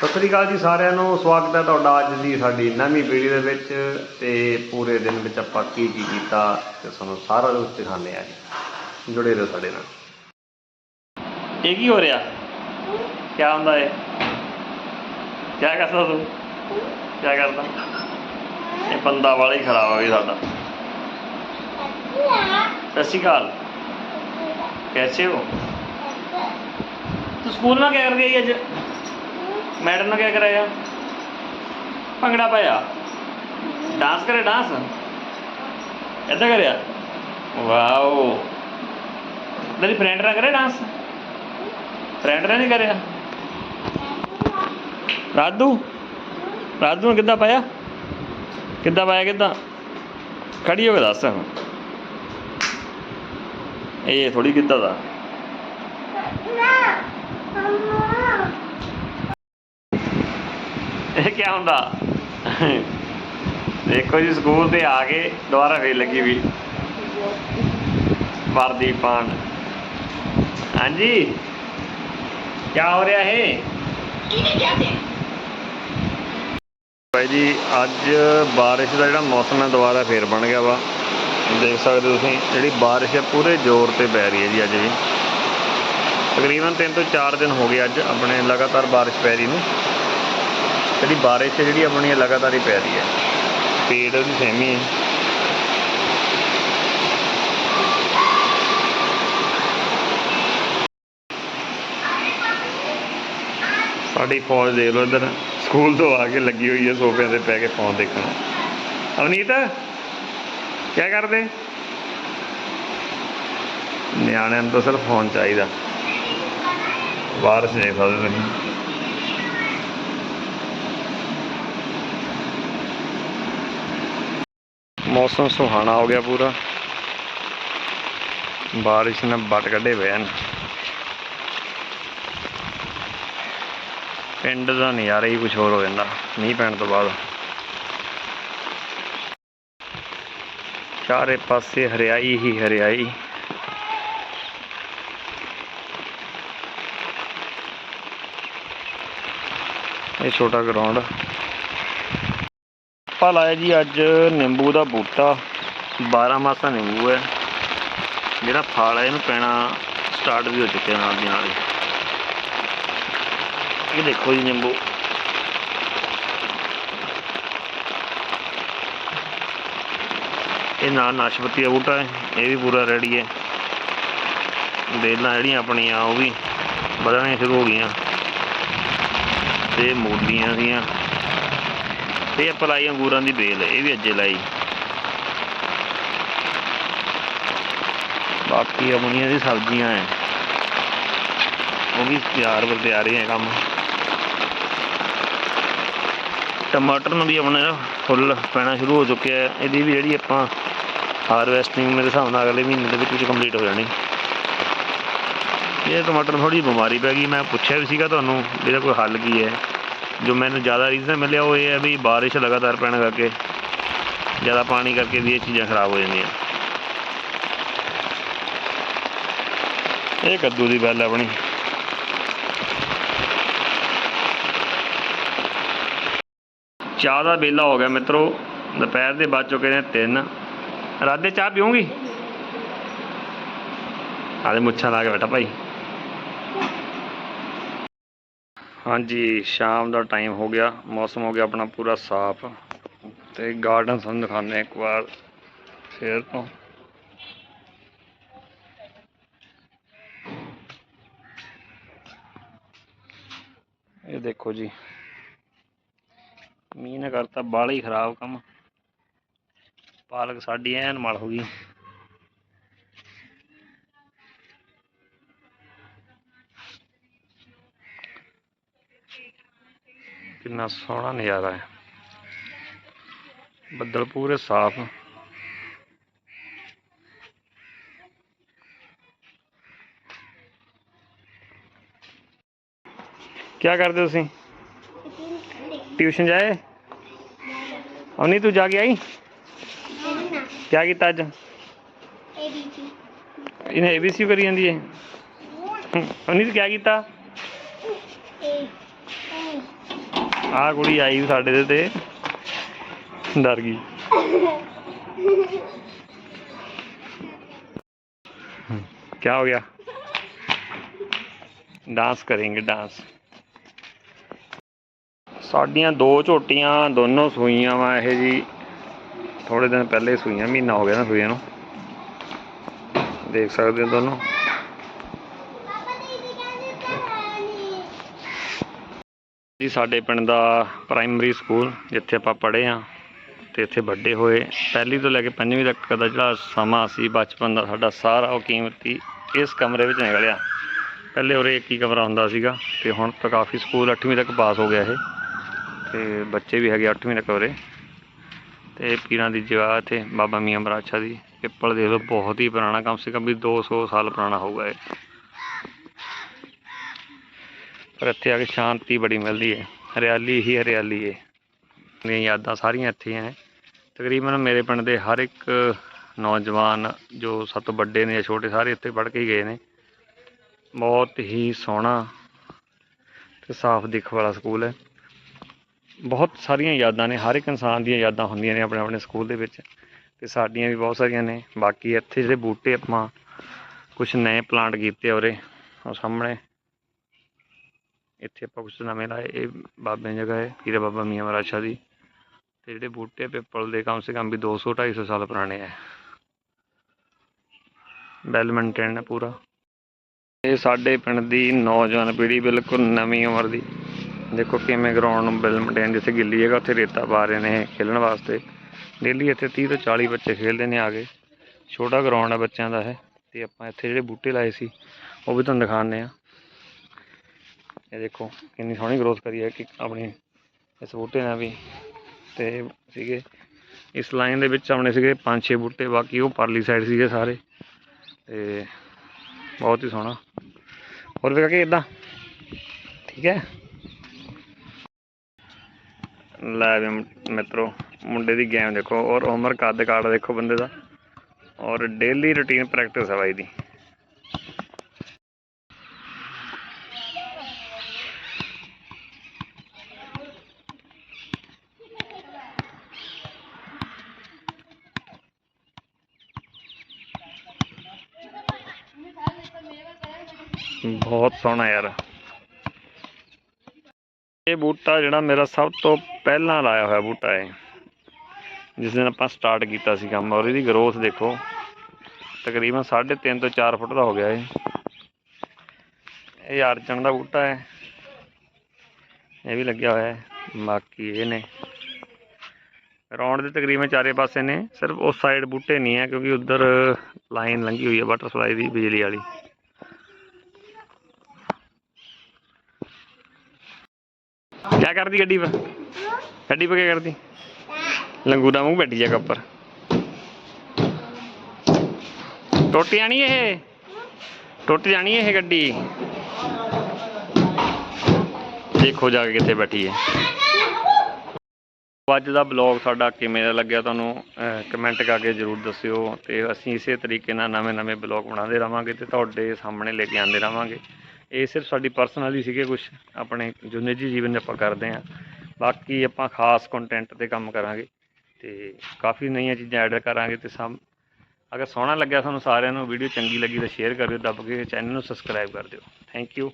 ਸਤਿ ਸ੍ਰੀ ਅਕਾਲ ਜੀ ਸਾਰਿਆਂ ਨੂੰ, ਸਵਾਗਤ ਹੈ ਤੁਹਾਡਾ ਅੱਜ ਦੀ ਸਾਡੀ ਨਵੀਂ ਵੀਡੀਓ ਦੇ ਵਿੱਚ ਤੇ ਪੂਰੇ ਦਿਨ ਵਿੱਚ ਆਪਾਂ ਕੀ ਕੀ ਕੀਤਾ ਤੇ ਤੁਹਾਨੂੰ ਸਾਰਾ ਕੁਝ ਦਿਖਾਣੇ ਆ ਜੀ। ਜੁੜੇ ਰਹੋ ਸਾਡੇ ਨਾਲ। ਇਹ ਕੀ ਹੋ ਰਿਹਾ? ਕੀ ਹੁੰਦਾ ਹੈ ਕੀ ਕਰਦਾ ਤੂੰ? ਕੀ ਕਰਦਾ? ਇਹ ਬੰਦਾ ਵਾਲਾ ਹੀ ਖਰਾਬ ਹੋ ਗਿਆ ਸਾਡਾ। ਸਤਿ ਸ੍ਰੀ ਅਕਾਲ। ਕੈਸੇ ਹੋ? ਤੂੰ ਸਕੂਲ ਨਾ ਕਹਿ ਰਹੀ ਅੱਜ? ਮੈਡਮ ਨੇ ਕਿਆ ਕਰਾਇਆ ਭੰਗੜਾ ਪਾਇਆ। ਡਾਂਸ ਕਰੇ ਡਾਂਸ? ਏਦਾਂ ਕਰਿਆ? ਵਾਓ। ਤੇਰੀ ਫਰੈਂਡ ਨਾਲ ਕਰੇ ਡਾਂਸ? ਫਰੈਂਡ ਨੇ ਨਹੀਂ ਕਰਿਆ? ਰਾਧੂ? ਰਾਧੂ ਨੇ ਕਿੱਦਾਂ ਪਾਇਆ? ਕਿੱਦਾਂ ਪਾਇਆ, ਕਿੱਦਾਂ? ਖੜੀ ਹੋ ਕੇ ਦੱਸ ਇਹ ਥੋੜੀ ਕਿੱਦਾਂ ਦਾ। ਇਹ ਕੀ ਹੁੰਦਾ? ਦੇਖੋ ਜੀ ਸਕੂਲ ਤੇ ਆ ਕੇ ਦੁਬਾਰਾ ਫੇਰ ਲੱਗੀ ਵੀ। ਵਰਦੀ ਪਾਣ ਹਾਂਜੀ? ਕੀ ਹੋ ਰਿਹਾ ਹੈ ਭਾਈ ਜੀ ਅੱਜ ਬਾਰਿਸ਼ ਦਾ ਜਿਹੜਾ ਮੌਸਮ ਹੈ ਦੁਬਾਰਾ ਫੇਰ ਬਣ ਗਿਆ ਵਾ। ਦੇਖ ਸਕਦੇ ਹੋ ਤੁਸੀਂ ਜਿਹੜੀ ਬਾਰਿਸ਼ ਹੈ ਪੂਰੇ ਜ਼ੋਰ ਤੇ ਪੈ ਰਹੀ ਹੈ ਜੀ ਅੱਜ ਵੀ। ਤਕਰੀਬਨ 3 ਤੋਂ 4 ਦਿਨ ਹੋ ਗਏ ਅੱਜ ਆਪਣੇ ਲਗਾਤਾਰ ਬਾਰਿਸ਼ ਪੈ ਰਹੀ ਨੂੰ। ਜਿਹੜੀ ਬਾਰਿਸ਼ ਜਿਹੜੀ ਆਪਣੀ ਲਗਾਤਾਰ ਹੀ ਪੈ ਰਹੀ ਹੈ। ਸਪੀਡ ਉਹਦੀ ਸੇਮ ਹੀ ਹੈ। ਸਾਡੀ ਫੌਜ ਦੇ ਲਓ ਇੱਧਰ, ਸਕੂਲ ਤੋਂ ਆ ਕੇ ਲੱਗੀ ਹੋਈ ਹੈ ਸੋਫਿਆਂ ਤੇ ਪੈ ਕੇ ਫੋਨ ਦੇਖਣ। ਅਵਨੀਤ ਕੀ ਕਰਦੇ? ਨਿਆਣਿਆਂ ਨੂੰ ਤਾਂ ਸਿਰਫ ਫੋਨ ਚਾਹੀਦਾ। ਬਾਰਿਸ਼ ਨਹੀਂ ਸਕਦੇ ਤੁਸੀਂ। ਮੌਸਮ ਸੁਹਾਣਾ ਹੋ ਗਿਆ ਪੂਰਾ। ਬਾਰਿਸ਼ ਨੇ ਵੱਟ ਕੱਢੇ ਪਏ ਹਨ। ਪਿੰਡ ਦਾ ਨਜ਼ਾਰਾ ਹੀ ਕੁਝ ਹੋਰ ਹੋ ਜਾਂਦਾ, ਮੀਂਹ ਪੈਣ ਤੋਂ ਬਾਅਦ। ਚਾਰੇ ਪਾਸੇ ਹਰਿਆਈ ਹੀ ਹਰਿਆਈ। ਇਹ ਛੋਟਾ ਗਰਾਊਂਡ ਆਪਾਂ ਲਾਇਆ ਜੀ ਅੱਜ ਨਿੰਬੂ ਦਾ ਬੂਟਾ। 12 ਮਾਸਾਂ ਨਿੰਬੂ ਹੈ। ਜਿਹੜਾ ਫਲ ਹੈ, ਇਹਨੂੰ ਪੈਣਾ ਸਟਾਰਟ ਵੀ ਹੋ ਚੁੱਕਿਆ ਨਾਲ ਦੀ ਨਾਲ ਇਹ ਦੇਖੋ ਜੀ ਨਿੰਬੂ। ਇਹ ਨਾਲ ਨਾਸ਼ਪਤੀ ਦਾ ਬੂਟਾ ਹੈ, ਇਹ ਵੀ ਪੂਰਾ ਰੈਡੀ ਹੈ। ਬੇਲਾਂ ਜਿਹੜੀਆਂ ਆਪਣੀਆਂ, ਉਹ ਵੀ ਵਧਣੀਆਂ ਸ਼ੁਰੂ ਹੋ ਗਈਆਂ। ਤੇ ਮੂਲੀਆਂ ਦੀਆਂ ਤੇ ਆਪਾਂ ਲਾਈ ਅੰਗੂਰਾਂ ਦੀ ਬੇਲ, ਇਹ ਵੀ ਅੱਜੇ ਲਾਈ। ਬਾਕੀ ਆਪਣੀਆਂ ਦੀ ਸਬਜ਼ੀਆਂ ਹੈ ਉਹ ਵੀ ਤਿਆਰ ਵਰ ਤਿਆਰ ਹੀ ਹੈ ਕੰਮ। ਟਮਾਟਰ ਨੂੰ ਵੀ ਆਪਣੇ ਫੁੱਲ ਪੈਣਾ ਸ਼ੁਰੂ ਹੋ ਚੁੱਕਿਆ ਹੈ ਇਹਦੀ ਵੀ ਜਿਹੜੀ ਆਪਾਂ ਹਾਰਵੈਸਟਿੰਗ ਮੇਰੇ ਹਿਸਾਬ ਨਾਲ ਅਗਲੇ ਮਹੀਨੇ ਦੇ ਵਿੱਚ ਵਿੱਚ ਕੰਪਲੀਟ ਹੋ ਜਾਣੀ। ਇਹ ਟਮਾਟਰ ਨੂੰ ਥੋੜੀ ਬਿਮਾਰੀ ਪੈ ਗਈ। ਮੈਂ ਪੁੱਛਿਆ ਵੀ ਸੀਗਾ ਤੁਹਾਨੂੰ, ਇਹਦਾ ਕੋਈ ਹੱਲ ਕੀ ਹੈ ਜੋ ਮੈਨੂੰ ਜ਼ਿਆਦਾ ਰੀਜ਼ਨ ਮਿਲਿਆ ਉਹ ਇਹ ਹੈ ਵੀ ਬਾਰਿਸ਼ ਲਗਾਤਾਰ ਪੈਣ ਕਰਕੇ, ਜ਼ਿਆਦਾ ਪਾਣੀ ਕਰਕੇ ਵੀ ਇਹ ਚੀਜ਼ਾਂ ਖਰਾਬ ਹੋ ਜਾਂਦੀਆਂ। ਇਹ ਕੱਦੂ ਦੀ ਬੈਲ ਆਪਣੀ। ਚਾਹ ਦਾ ਵੇਲਾ ਹੋ ਗਿਆ ਮਿੱਤਰੋ, ਦੁਪਹਿਰ ਦੇ ਬਾਅਦ ਚੁੱਕੇ ਨੇ 3 ਰਾਦੇ ਚਾਹ ਪੀਉਂਗੀ ਆਲੇ ਮੁੱਛਾਂ ਲਾ ਕੇ ਬੈਠਾ ਭਾਈ। ਹਾਂਜੀ, ਸ਼ਾਮ ਦਾ ਟਾਈਮ ਹੋ ਗਿਆ। ਮੌਸਮ ਹੋ ਗਿਆ ਆਪਣਾ ਪੂਰਾ ਸਾਫ਼। ਤੇ ਗਾਰਡਨ ਤੁਹਾਨੂੰ ਦਿਖਾਉਂਦੇ ਇੱਕ ਵਾਰ ਫੇਰ ਤੋਂ। ਇਹ ਦੇਖੋ ਜੀ। ਮੀਂਹ ਨੇ ਕਰਤਾ ਬਾਲਾ ਹੀ ਖਰਾਬ ਕੰਮ। ਪਾਲਕ ਸਾਡੀ ਐਨ ਮਲ ਹੋ ਗਈ। ਕਿੰਨਾ ਸੋਹਣਾ ਨਜ਼ਾਰਾ ਹੈ। ਬੱਦਲ ਪੂਰੇ ਸਾਫ਼ ਕੀ ਕਰਦੇ ਤੁਸੀਂ? ਟਿਊਸ਼ਨ ਜਾਏ? ਅਵਨੀ, ਤੂੰ ਜਾ ਕੇ ਆਈ? ਕੀ ਕੀਤਾ ਅੱਜ? ਇਹਨੇ ਏਬੀਸੀ ਕਰੀ ਜਾਂਦੀ ਹੈ। ਅਵਨੀ, ਤੂੰ ਕੀ ਕੀਤਾ? ਆਹ ਕੁੜੀ ਆਈ ਸਾਡੇ ਦੇ ਤੇ ਡਰ ਗਈ। ਕੀ ਹੋ ਗਿਆ? ਡਾਂਸ ਕਰੇਗੇ, ਡਾਂਸ। ਸਾਡੀਆਂ ਦੋ ਝੋਟੀਆਂ, ਦੋਨੋਂ ਸੂਈਆਂ ਵਾ ਇਹ ਜੀ। ਥੋੜੇ ਦਿਨ ਪਹਿਲੇ ਸੂਈਆਂ, ਮਹੀਨਾ ਹੋ ਗਿਆ ਨਾ ਸੂਈਆਂ ਨੂੰ। ਦੇਖ ਸਕਦੇ ਹੋ ਦੋਨੋਂ। ਜੀ, ਸਾਡੇ ਪਿੰਡ ਦਾ ਪ੍ਰਾਇਮਰੀ ਸਕੂਲ ਜਿੱਥੇ ਆਪਾਂ ਪੜ੍ਹੇ ਆ ਤੇ ਇੱਥੇ ਵੱਡੇ ਹੋਏ। ਪਹਿਲੀ ਤੋਂ ਲੈ ਕੇ ਪੰਜਵੀਂ ਤੱਕ ਦਾ ਜਿਹੜਾ ਸਮਾਂ ਸੀ, ਬਚਪਨ ਦਾ ਸਾਡਾ ਸਾਰਾ ਉਹ ਕੀਮਤੀ ਇਸ ਕਮਰੇ ਵਿੱਚ ਨਿਕਲਿਆ। ਪਹਿਲੇ ਉਰੇ ਇੱਕ ਹੀ ਕਮਰਾ ਹੁੰਦਾ ਸੀਗਾ ਤੇ ਹੁਣ ਤਾਂ ਕਾਫੀ ਸਕੂਲ 8ਵੀਂ ਤੱਕ ਪਾਸ ਹੋ ਗਿਆ ਇਹ। ਤੇ ਬੱਚੇ ਵੀ ਹੈਗੇ 8ਵੀਂ ਤੱਕ ਉਰੇ। ਤੇ ਪੀਰਾਂ ਦੀ ਜਗ੍ਹਾ ਇੱਥੇ, ਬਾਬਾ ਮੀਆਂ ਬਰਾਛਾ ਦੀ। ਪਿੱਪਲ ਦੇਖ ਲਓ, ਬਹੁਤ ਹੀ ਪੁਰਾਣਾ, ਕਮ ਸੇ ਕਮ ਵੀ 200 ਸਾਲ ਪੁਰਾਣਾ ਹੋਊਗਾ ਇਹ। ਪਰ ਇੱਥੇ ਆ ਕੇ ਸ਼ਾਂਤੀ ਬੜੀ ਮਿਲਦੀ ਹੈ। ਹਰਿਆਲੀ ਹੀ ਹਰਿਆਲੀ ਹੈ। ਮੇਰੀਆਂ ਯਾਦਾਂ ਸਾਰੀਆਂ ਇੱਥੇ ਹੈ। ਤਕਰੀਬਨ ਮੇਰੇ ਪਿੰਡ ਦੇ ਹਰ ਇੱਕ ਨੌਜਵਾਨ ਜੋ ਸਭ ਤੋਂ ਵੱਡੇ ਨੇ ਜਾਂ ਛੋਟੇ ਸਾਰੇ ਇੱਥੇ ਪੜ੍ਹ ਕੇ ਗਏ ਨੇ। ਬਹੁਤ ਹੀ ਸੋਹਣਾ ਤੇ ਸਾਫ਼ ਦਿੱਖ ਵਾਲਾ ਸਕੂਲ ਹੈ। ਬਹੁਤ ਸਾਰੀਆਂ ਯਾਦਾਂ ਨੇ। ਹਰ ਇੱਕ ਇਨਸਾਨ ਦੀਆਂ ਯਾਦਾਂ ਹੁੰਦੀਆਂ ਨੇ ਆਪਣੇ ਆਪਣੇ ਸਕੂਲ ਦੇ ਵਿੱਚ। ਤੇ ਸਾਡੀਆਂ ਵੀ ਬਹੁਤ ਸਾਰੀਆਂ ਨੇ। ਬਾਕੀ ਇੱਥੇ ਜਿਹੜੇ ਬੂਟੇ ਆਪਾਂ ਕੁਝ ਨਵੇਂ ਪਲਾਂਟ ਕੀਤੇ ਆ ਉਰੇ, ਉਹ ਸਾਹਮਣੇ ਇੱਥੇ ਆਪਾਂ ਕੁਛ ਨਵੇਂ ਲਾਏ ਇਹ ਬਾਬਿਆਂ ਜਗ੍ਹਾ ਹੈ, ਪੀਰ ਬਾਬਾ ਮੀਆਂ ਮਹਾਰਾਜ ਸ਼ਾਹ ਦੀ। ਤੇ ਜਿਹੜੇ ਬੂਟੇ ਪਿੱਪਲ ਦੇ ਕਮ ਸੇ ਕਮ ਵੀ 200 250 ਸਾਲ ਪੁਰਾਣੇ ਹੈ ਵੈਲ ਮੇਨਟੇਨ ਹੈ ਪੂਰਾ। ਇਹ ਸਾਡੇ ਪਿੰਡ ਦੀ ਨੌਜਵਾਨ ਪੀੜ੍ਹੀ ਬਿਲਕੁਲ ਨਵੀਂ ਉਮਰ ਦੀ। ਦੇਖੋ ਕਿਵੇਂ ਗਰਾਊਂਡ ਨੂੰ ਵੈਲ ਮੇਨਟੇਨ ਜਿੱਥੇ ਗਿੱਲੀ ਹੈਗਾ, ਉੱਥੇ ਰੇਤਾ ਪਾ ਰਹੇ ਨੇ ਇਹ ਖੇਲਣ ਵਾਸਤੇ। ਡੇਲੀ ਇੱਥੇ 30 ਤੋਂ 40 ਬੱਚੇ ਖੇਡਦੇ ਨੇ ਆ ਕੇ ਛੋਟਾ ਗਰਾਊਂਡ ਹੈ ਬੱਚਿਆਂ ਦਾ ਹੈ ਤੇ ਆਪਾਂ ਇੱਥੇ ਜਿਹੜੇ ਬੂਟੇ ਲਾਏ ਸੀ, ਉਹ ਵੀ ਤੁਹਾਨੂੰ ਦਿਖਾਉਂਦੇ ਆ ਇਹ ਦੇਖੋ ਕਿੰਨੀ ਸੋਹਣੀ ਗਰੋਥ ਕਰੀ ਹੈ ਕਿ ਆਪਣੀ ਇਸ ਬੂਟੇ ਨਾਲ ਵੀ। ਤੇ ਸੀਗੇ, ਇਸ ਲਾਈਨ ਦੇ ਵਿੱਚ ਆਪਣੇ ਸੀਗੇ ਪੰਜ ਛੇ ਬੂਟੇ, ਬਾਕੀ ਉਹ ਪਰਲੀ ਸਾਈਡ ਸੀਗੇ ਸਾਰੇ। ਤੇ ਬਹੁਤ ਹੀ ਸੋਹਣਾ। ਹੋਰ ਵੀ ਕਿ ਇਦਾਂ ਠੀਕ ਹੈ? ਲੈ ਵੀ ਮ- ਮਿੱਤਰੋ, ਮੁੰਡੇ ਦੀ ਗੇਮ ਦੇਖੋ। ਔਰ ਉਮਰ ਕੱਦ ਕਾਠ ਦੇਖੋ ਬੰਦੇ ਦਾ। ਔਰ ਡੇਲੀ ਰੁਟੀਨ ਪ੍ਰੈਕਟਿਸ ਹੈ ਬਾਈ ਦੀ। ਬਹੁਤ ਸੋਹਣਾ ਯਾਰ। ਇਹ ਬੂਟਾ ਜਿਹੜਾ ਮੇਰਾ ਸਭ ਤੋਂ ਪਹਿਲਾਂ ਲਾਇਆ ਹੋਇਆ ਬੂਟਾ ਹੈ। ਜਿਸ ਦਿਨ ਆਪਾਂ ਸਟਾਰਟ ਕੀਤਾ ਸੀ ਕੰਮ, ਔਰ ਇਹਦੀ ਗਰੋਥ ਦੇਖੋ, ਤਕਰੀਬਨ 3.5 ਤੋਂ 4 ਫੁੱਟ ਦਾ ਹੋ ਗਿਆ ਇਹ। ਇਹ ਅਰਜਨ ਦਾ ਬੂਟਾ ਹੈ। ਇਹ ਵੀ ਲੱਗਿਆ ਹੋਇਆ ਹੈ। ਬਾਕੀ ਇਹ ਨੇ। ਰੌਂਡ ਦੇ ਤਕਰੀਬਨ ਚਾਰੇ ਪਾਸੇ ਨੇ। ਸਿਰਫ ਉਸ ਸਾਈਡ ਬੂਟੇ ਨਹੀਂ ਹੈ, ਕਿਉਂਕਿ ਉਧਰ ਲਾਈਨ ਲੰਗੀ ਹੋਈ ਹੈ ਵਾਟਰ ਸਪਲਾਈ ਦੀ, ਬਿਜਲੀ ਵਾਲੀ। क्या करती गड्डी पर गड्डी पर क्या करती लंगूरा मुंह बैठी जगह पर टुट जानी है ये टुट जानी है ये गड्डी ਦੇਖੋ ਜਾ ਕੇ ਕਿੱਥੇ ਬੈਠੀ ਹੈ ਅੱਜ ਦਾ ਬਲੌਗ ਸਾਡਾ ਕਿਵੇਂ ਦਾ ਲੱਗਿਆ ਤੁਹਾਨੂੰ ਕਮੈਂਟ ਕਰਕੇ ਜਰੂਰ ਦੱਸਿਓ ਤੇ ਅਸੀਂ ਇਸੇ ਤਰੀਕੇ ਨਾਲ ਨਵੇਂ-ਨਵੇਂ ਬਲੌਗ ਬਣਾਉਂਦੇ ਰਵਾਂਗੇ ਤੇ ਤੁਹਾਡੇ ਸਾਹਮਣੇ ਲੈ ਕੇ ਆਉਂਦੇ ਰਵਾਂਗੇ ਇਹ ਸਿਰਫ ਸਾਡੀ ਪਰਸਨਲ ਹੀ ਸੀਗੇ ਕੁਝ ਆਪਣੇ ਜੋ ਨਿੱਜੀ ਜੀਵਨ 'ਚ ਆਪਾਂ ਕਰਦੇ ਹਾਂ। ਬਾਕੀ ਆਪਾਂ ਖਾਸ ਕੰਟੈਂਟ ਤੇ ਕੰਮ ਕਰਾਂਗੇ ਤੇ ਕਾਫੀ ਨਵੀਆਂ ਚੀਜ਼ਾਂ ਐਡ ਕਰਾਂਗੇ ਤੇ ਸਭ ਅਗਰ ਸੋਹਣਾ ਲੱਗਿਆ ਤੁਹਾਨੂੰ ਸਾਰਿਆਂ ਨੂੰ ਵੀਡੀਓ ਚੰਗੀ ਲੱਗੀ ਤਾਂ ਸ਼ੇਅਰ ਕਰਿਓ, ਦੱਬ ਕੇ ਚੈਨਲ ਨੂੰ ਸਬਸਕ੍ਰਾਈਬ ਕਰ ਦਿਓ। Thank you